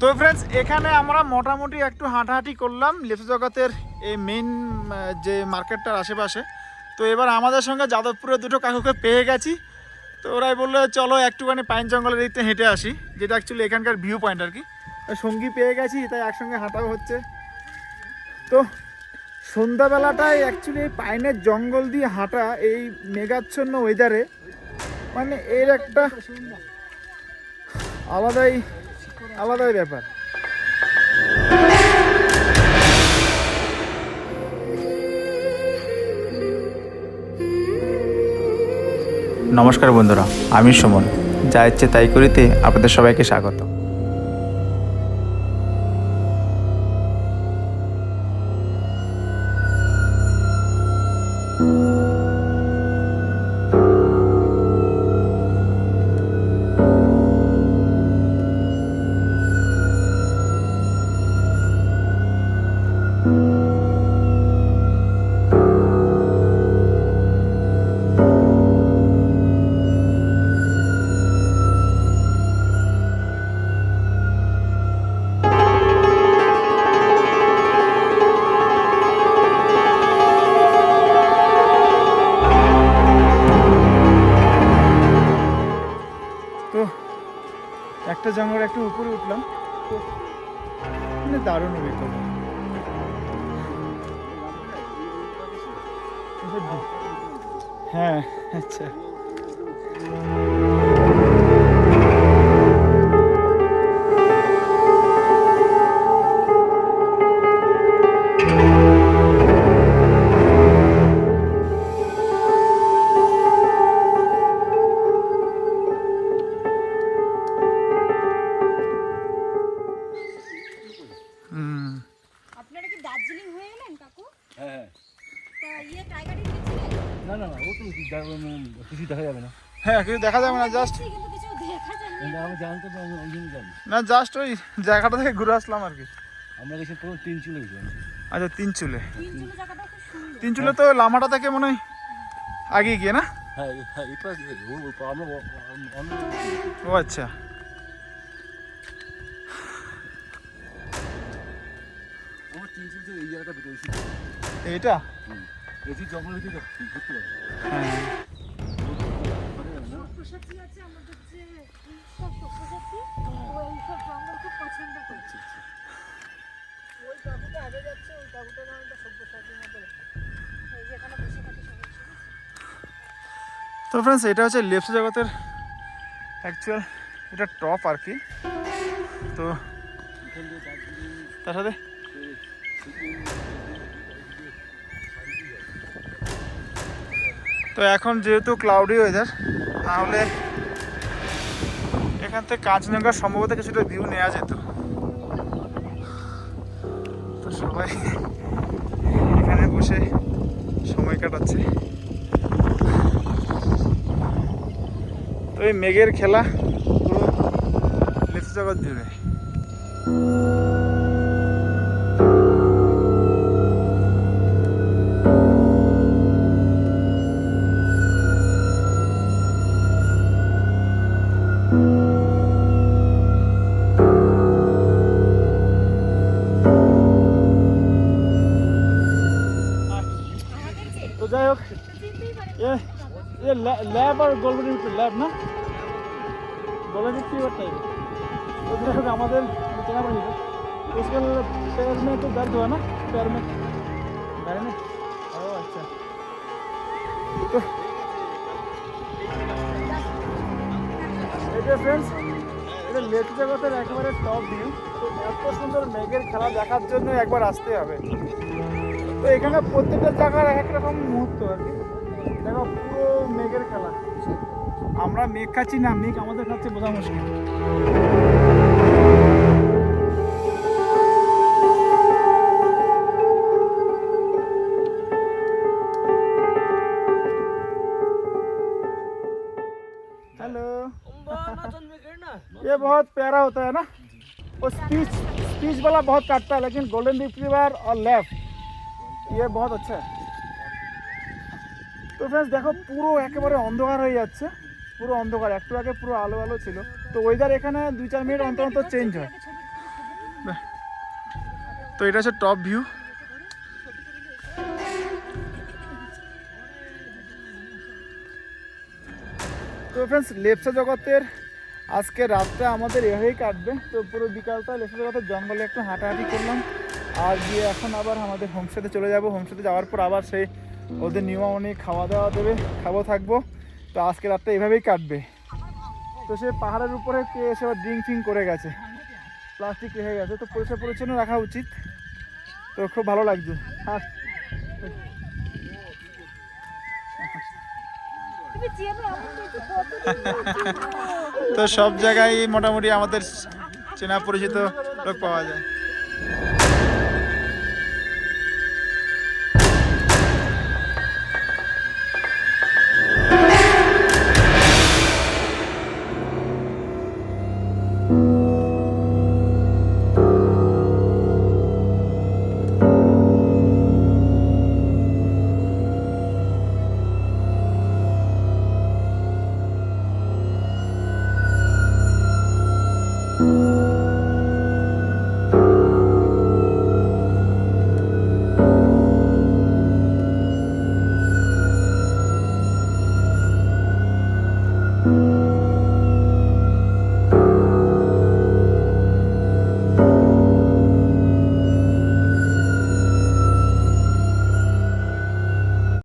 তো ফ্রেন্ডস এখানে আমরা মোটামুটি একটু হাঁটাহাঁটি করলাম। লেপু জগতের এই মেইন যে মার্কেটটার আশেপাশে। তো এবার আমাদের সঙ্গে যাদবপুরে দুটো কাকুকে পেয়ে গেছি। তো ওরাই বলল, চলো একটুখানি পাইন জঙ্গলের দিকতে হেঁটে আসি। যেটা অ্যাকচুয়ালি এখানকার ভিউ পয়েন্ট আর কি। সঙ্গী পেয়ে গেছি, তাই একসঙ্গে হাঁটাও হচ্ছে। তো সন্ধ্যাবেলাটায় অ্যাকচুয়ালি এই পাইনের জঙ্গল দিয়ে হাঁটা এই মেঘাচ্ছন্ন ওয়েদারে মানে এর একটা আলাদাই আলাদাই ব্যাপার। নমস্কার বন্ধুরা আমি সুমন। যা ইচ্ছে তাই করিতে আপনাদের সবাইকে স্বাগত। তো একটা জঙ্গল একটু উপরে উঠলাম। মানে দারুণ অভিজ্ঞতা। হ্যাঁ আচ্ছা হুম আপনারা কি দার্জিলিং হয়ে এলেন কাকু হ্যাঁ না না না ও তো কিছু দেখা- যাবে না। হ্যাঁ কিছু দেখা যাবে না জাস্ট না। না জাস্ট ওই জায়গাটা থেকে ঘুরে আসলাম আর কি। আমরা গেছি পুরো তিন চলে আচ্ছা তিন চুলে। তিন চুলে তো লামাটা থেকে মনে হয় আগে গিয়ে না? হ্যাঁ হ্যাঁ ও আচ্ছা। থাকে সবাই তো ফ্রেন্ডস এটা হচ্ছে লেপস জগতের অ্যাকচুয়াল এটা টপ আর কি। তো তার সাথে তো এখন যেহেতু ক্লাউডি ওয়েদার তাহলে এখান থেকে কাঁচনগর সম্ভবত কিছুটা ভিউ নেওয়া যেত। তো সবাই এখানে বসে সময় কাটাচ্ছে। তো এই মেঘের খেলা পুরো লিপস জগৎ জুড়ে ये लैब और गोल्डन रिट्रीवर लैब ना गोल्डन रिट्रीवर टाइप तो যাই হোক আমাদের চেনা পড়ে যেত उसके पैर में तो दर्द हुआ ना पैर में पैर में ओ अच्छा तो এটা ফ্রেন্ডস এটা লেট জগতের একেবারে টপ ভিউ তো এত সুন্দর মেঘের খেলা দেখার জন্য একবার আসতে হবে তো এখানে প্রত্যেকটা জায়গার এক এক রকম মুহূর্ত আর কি দেখো পুরো মেঘের খেলা আমরা মেঘ খাচ্ছি না মেঘ আমাদের খাচ্ছে বোঝা মুশকিল हेलो ये बहुत प्यारा होता है ना वो स्पीच स्पीच वाला बहुत काटता है लेकिन गोल्डन रिट्रीवर और लेफ्ट ये बहुत अच्छा है তো ফ্রেন্ডস দেখো পুরো একেবারে অন্ধকার হয়ে যাচ্ছে। পুরো অন্ধকার একটু আগে পুরো আলো আলো ছিল। তো ওয়েদার এখানে দুই চার মিনিট অন্তর অন্তর চেঞ্জ হয়। তো এটা হচ্ছে টপ ভিউ তো ফ্রেন্ডস লেপসা জগতের আজকে রাতটা আমাদের এভাবেই কাটবে। তো পুরো বিকালটা লেপসা জগতের জঙ্গলে একটু হাঁটাহাঁটি করলাম। আর গিয়ে এখন আবার আমাদের হোমস্টেতে চলে যাব। হোমস্টেতে যাওয়ার পর আবার সেই ওদের নিয়মানুযায়ী খাওয়া দাওয়া দেবে, খাব, থাকব। তো আজকে রাতটা এভাবেই কাটবে। তো সে পাহাড়ের উপরে কে এসে ড্রিঙ্ক ফিং করে গেছে। প্লাস্টিক রেখে গেছে। তো পরিষ্কার পরিচ্ছন্ন রাখা উচিত। তো খুব ভালো লাগছে। তো সব জায়গায় মোটামুটি আমাদের চেনা পরিচিত লোক পাওয়া যায়।